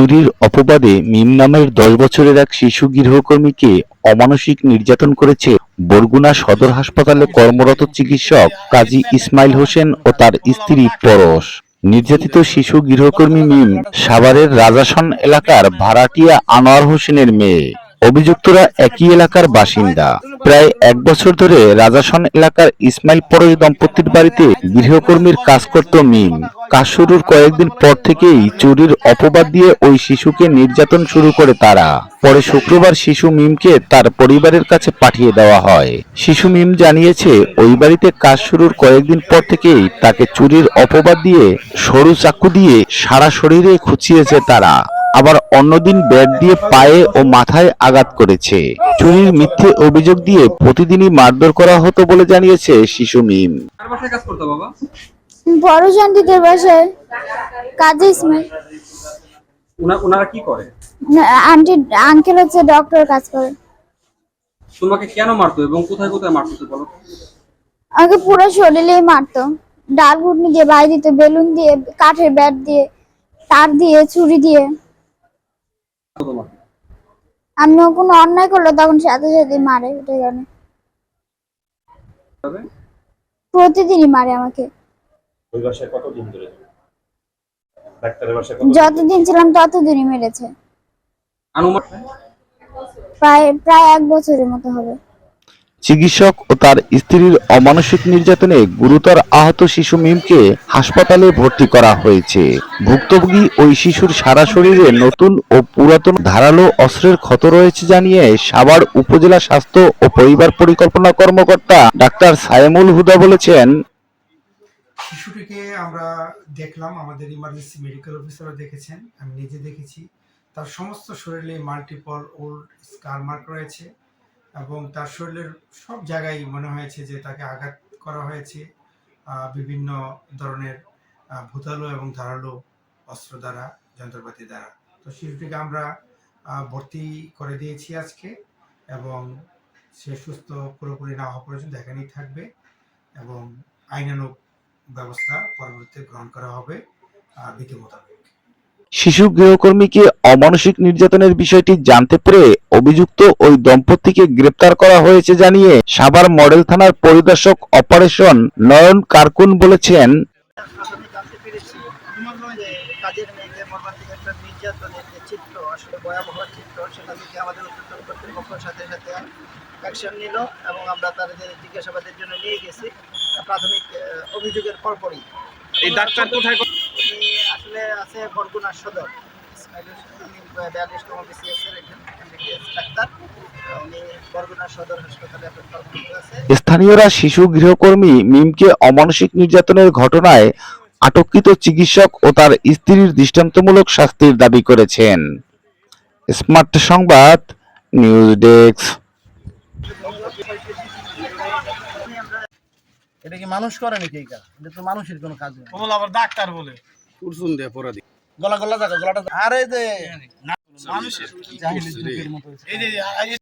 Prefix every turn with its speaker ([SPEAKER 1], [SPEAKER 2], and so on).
[SPEAKER 1] চুরির অপবাদে মিম নামের দশ বছরের এক শিশু গৃহকর্মীকে অমানসিক নির্যাতন করেছে বরগুনা সদর হাসপাতালে কর্মরত চিকিৎসক কাজী ইসমাইল হোসেন ও তার স্ত্রী পরশ। নির্যাতিত শিশু গৃহকর্মী মিম সাভারের রাজাসন এলাকার ভাড়াটিয়া আনোয়ার হোসেনের মেয়ে। অভিযুক্তরা একই এলাকার বাসিন্দা। প্রায় এক বছর ধরে রাজাসন এলাকার ইসমাইল পরশ দম্পতির বাড়িতে গৃহকর্মীর কাজ করত মিম। কাজ শুরুর কয়েকদিন পর থেকেই চুরির অপবাদ দিয়ে ওই শিশুকে নির্যাতন শুরু করে তারা। পরে শুক্রবার শিশু মিমকে তার পরিবারের কাছে পাঠিয়ে দেওয়া হয়। শিশু মিম জানিয়েছে, ওই বাড়িতে কাজ শুরুর কয়েকদিন পর থেকেই তাকে চুরির অপবাদ দিয়ে সরু চাকু দিয়ে সারা শরীরে খুঁচিয়েছে তারা। আবার অন্যদিন ব্যাট দিয়ে পায়ে ও মাথায় আঘাত করেছে। চুরির মিথ্যে অভিযোগ দিয়ে প্রতিদিনই মারধর করা হতো বলে জানিয়েছে শিশু মিম।
[SPEAKER 2] কার বাসায় কাজ
[SPEAKER 3] বড় শান্তিদের বাসায়। কাজে ইসমাইল।
[SPEAKER 2] উনা- ওনারা কি করে?
[SPEAKER 3] আন্টি আঙ্কেল হচ্ছে ডক্টর কাজ করে।
[SPEAKER 2] তোমাকে কেন মারতো এবং কোথায় কোথায় মারতো বলো?
[SPEAKER 3] আমাকে পুরো শরীরেই মারতো। ডাল ঘুটনি দিয়ে বাই দিত বেলুন দিয়ে কাঠের ব্যাট দিয়ে তার দিয়ে ছুরি দিয়ে।
[SPEAKER 2] তোমাকে
[SPEAKER 3] আমি কোনো অন্যায় করলে তখন সাথে সাথে মারে ওটাই জানে।
[SPEAKER 4] প্রতিদিনই মারে আমাকে।
[SPEAKER 5] ওই বাসায় কতদিন ধরে? ডাক্তারের বাসায় কত
[SPEAKER 4] যতদিন ছিলাম ততদিনই মেরেছে।
[SPEAKER 2] আনুমানিক?
[SPEAKER 4] প্রায় প্রায় এক বছরের মতো হবে।
[SPEAKER 1] চিকিৎসক ও তার স্ত্রীর অমানসিক নির্যাতনে গুরুতর আহত শিশু মিমকে হাসপাতালে ভর্তি করা হয়েছে। ভুক্তভোগী ওই শিশুর সারা শরীরে নতুন ও পুরাতন ধারালো অস্ত্রের ক্ষত রয়েছে জানিয়ে সাভার উপজেলা স্বাস্থ্য ও পরিবার পরিকল্পনা কর্মকর্তা ডাক্তার সায়েমুল হুদা বলেছেন,
[SPEAKER 6] শিশুটিকে আমরা দেখলাম, আমাদের ইমার্জেন্সি মেডিকেল অফিসারও দেখেছেন, আমি নিজে দেখেছি। তার সমস্ত শরীরে মাল্টিপল ওল্ড স্কার মার্ক রয়েছে। এবং তার শরীরের সব জায়গায় মনে হয়েছে যে তাকে আঘাত করা হয়েছে। বিভিন্ন ধরনের ভূতালো এবং ধারালো অস্ত্র দ্বারা, যন্ত্রপাতি দ্বারা। তো শিশুটিকে আমরা ভর্তি করে দিয়েছি আজকে এবং সে সুস্থ পুরোপুরি না হওয়া পর্যন্ত এখানেই থাকবে এবং আইনানুগ ব্যবস্থা পরবর্তীতে গ্রহণ করা হবে বিধি মোতাবেক।
[SPEAKER 1] শিশু গৃহকর্মীকে অমানসিক নির্যাতনের বিষয়টি জানতে পেরে অভিযুক্ত ওই দম্পতিকে গ্রেপ্তার করা হয়েছে জানিয়ে সাভার মডেল থানার পরিদর্শক অপারেশন নয়ন কারকুন বলেছেন
[SPEAKER 7] প্রাথমিক অভিযোগের পরপরই
[SPEAKER 2] এই ডাক্তার কোথায়
[SPEAKER 7] আসলে আছে বরগুনা সদর। বিয়াল্লিশতম বিসিএসের ডাক্তার। উনি বরগুনা সদর হাসপাতালে এখন কর্মরত আছে।
[SPEAKER 1] স্থানীয়রা শিশু গৃহকর্মী মিমকে অমানসিক নির্যাতনের ঘটনায় আটককৃত চিকিৎসক ও তার স্ত্রীর দৃষ্টান্তমূলক শাস্তির দাবি করেছেন। স্মার্ট সংবাদ নিউজ ডেস্ক।
[SPEAKER 8] এটা কি মানুষ করে নাকি এটা তো মানুষের কোনো কাজ না।
[SPEAKER 6] বল আবার ডাক্তার বলে।
[SPEAKER 8] গলা গলা জায়গা গলাটা আরে যে মানুষের জাহিলি যুগের মতো
[SPEAKER 6] এই যে